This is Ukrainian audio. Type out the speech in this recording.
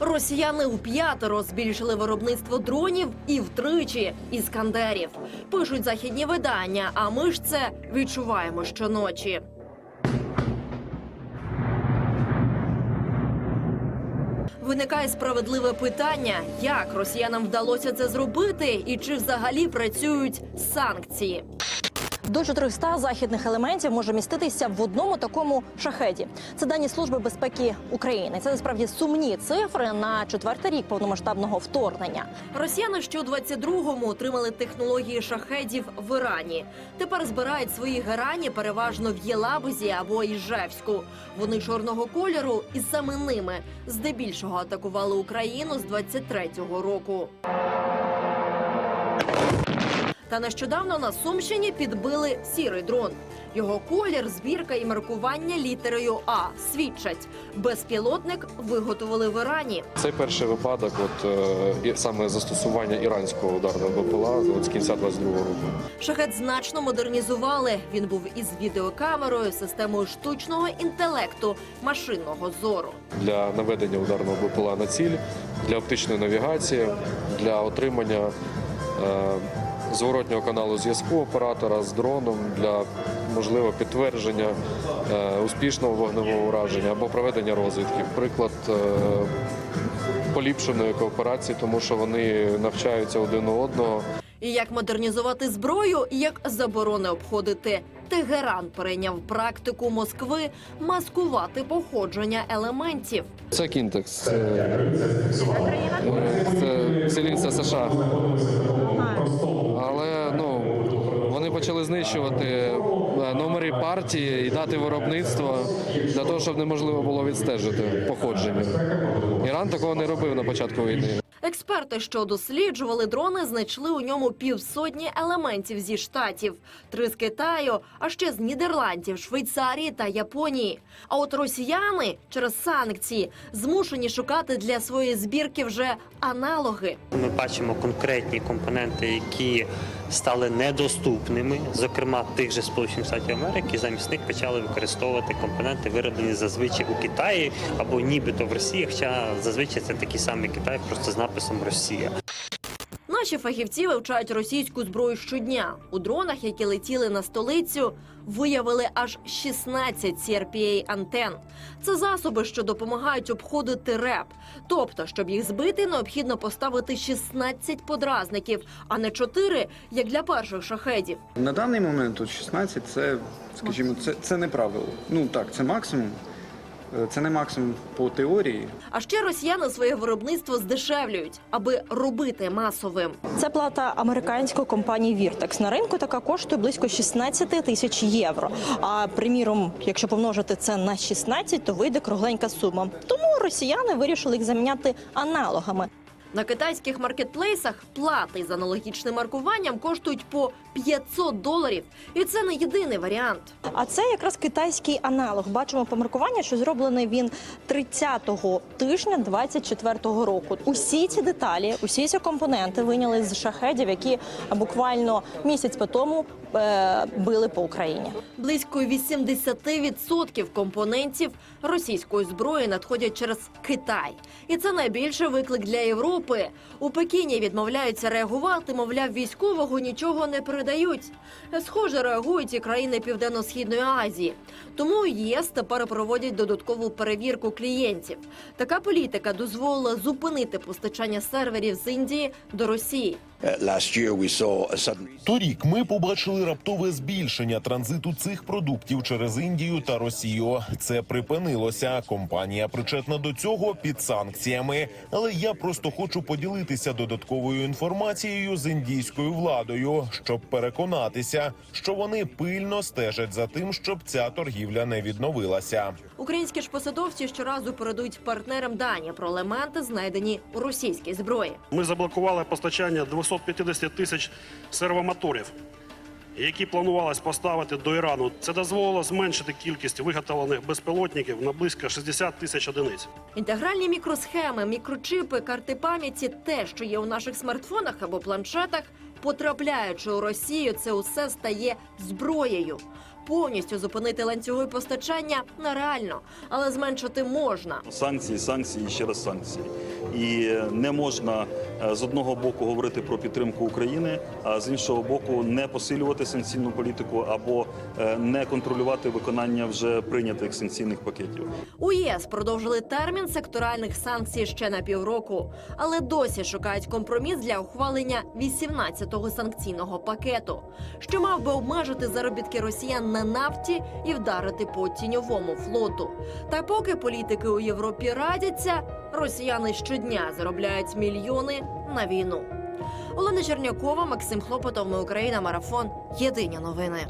Росіяни у п'ятеро збільшили виробництво дронів і втричі іскандерів. Пишуть західні видання, а ми ж це відчуваємо щоночі. Виникає справедливе питання, як росіянам вдалося це зробити, і чи взагалі працюють санкції. До 400 західних елементів може міститися в одному такому шахеті. Це дані служби безпеки України. Це насправді сумні цифри на четвертий рік повномасштабного вторгнення. Росіяни ще у 22-му отримали технології шахедів в Ірані. Тепер збирають свої герані переважно в Єлабузі або Іжевську. Вони чорного кольору, і саме ними здебільшого атакували Україну з 23-го року. Та нещодавно на Сумщині підбили сірий дрон. Його колір, збірка і маркування літерою А свідчать. Безпілотник виготовили в Ірані. Це перший випадок, от е, саме застосування іранського ударного БПЛА з кінця 22-го року. Шахет значно модернізували. Він був із відеокамерою, системою штучного інтелекту, машинного зору. для наведення ударного БПЛА на ціль, для оптичної навігації, для отримання е, зворотнього каналу зв'язку оператора з дроном для можливо підтвердження е, успішного вогневого ураження або проведення розвідки. Приклад е, поліпшеної кооперації, тому що вони навчаються один у одного. І як модернізувати зброю, і як заборони обходити. Тегеран перейняв практику Москви маскувати походження елементів. Це Кінтекс. Це, це селінця США. Але ну, вони почали знищувати е, номери партії і дати виробництва для того, щоб неможливо було відстежити походження. Іран такого не робив на початку війни. Експерти, що досліджували дрони, знайшли у ньому півсотні елементів зі штатів, три з Китаю, а ще з Нідерландів, Швейцарії та Японії. А от росіяни через санкції змушені шукати для своєї збірки вже аналоги. Ми бачимо конкретні компоненти, які стали недоступними, зокрема тих же Сполучених Штатів Америки. Замість них почали використовувати компоненти, вироблені зазвичай у Китаї або нібито в Росії. Хоча зазвичай це такий самий Китай, просто з написом Росія. Наші фахівці вивчають російську зброю щодня. У дронах, які летіли на столицю, виявили аж 16 crpa антен. Це засоби, що допомагають обходити РЕП. Тобто, щоб їх збити, необхідно поставити 16 подразників, а не 4, як для перших шахедів. На даний момент тут 16 це, скажімо, це, це не правило. Ну так, це максимум. Е, Це не максимум по теорії. А ще росіяни своє виробництво здешевлюють, аби робити масовим. Це плата американської компанії Віртекс. На ринку така коштує близько 16 тисяч євро. А приміром, якщо помножити це на 16, то вийде кругленька сума. Тому росіяни вирішили їх заміняти аналогами. На китайських маркетплейсах плати з аналогічним маркуванням коштують по 500 доларів, і це не єдиний варіант. А це якраз китайський аналог. Бачимо по маркуванню, що зроблений він 30-го тижня 24-го року. Усі ці деталі, усі ці компоненти виняли з шахедів, які буквально місяць по тому били по Україні. Близько 80% компонентів російської зброї надходять через Китай, і це найбільший виклик для Європи. У Пекіні відмовляються реагувати. Мовляв, військового нічого не передають. Схоже, реагують і країни Південно-східної Азії. Тому ЄС тепер проводять додаткову перевірку клієнтів. Така політика дозволила зупинити постачання серверів з Індії до Росії. Uh, last year we saw a sudden Торік ми побачили раптове збільшення транзиту цих продуктів через Індію та Росію. Це припинилося. Компанія причетна до цього під санкціями. Але я просто хочу поділитися додатковою інформацією з індійською владою, щоб переконатися, що вони пильно стежать за тим, щоб ця торгівля не відновилася. Українські ж посадовці щоразу передають партнерам дані про елементи, знайдені у російській зброї. Ми заблокували постачання 250 тисяч сервомоторів, які планувалось поставити до Ірану. Це дозволило зменшити кількість виготовлених безпілотників на близько 60 тисяч одиниць. Інтегральні мікросхеми, мікрочипи, карти пам'яті, те, що є у наших смартфонах або планшетах, потрапляючи у Росію, це усе стає зброєю. Повністю зупинити ланцюги постачання нереально, але зменшити можна. Санкції, санкції і ще раз санкції. І не можна е, з одного боку говорити про підтримку України, а з іншого боку не посилювати санкційну політику або е, не контролювати виконання вже прийнятих санкційних пакетів. У ЄС продовжили термін секторальних санкцій ще на півроку, але досі шукають компроміс для ухвалення 18-го санкційного пакету, що мав би обмежити заробітки росіян на нафті і вдарити по тіньовому флоту. Та поки політики у Європі радяться, росіяни щодня заробляють мільйони на війну. Олена Чернякова, Максим Хлопотов, Ми Україна, марафон. Єдині новини.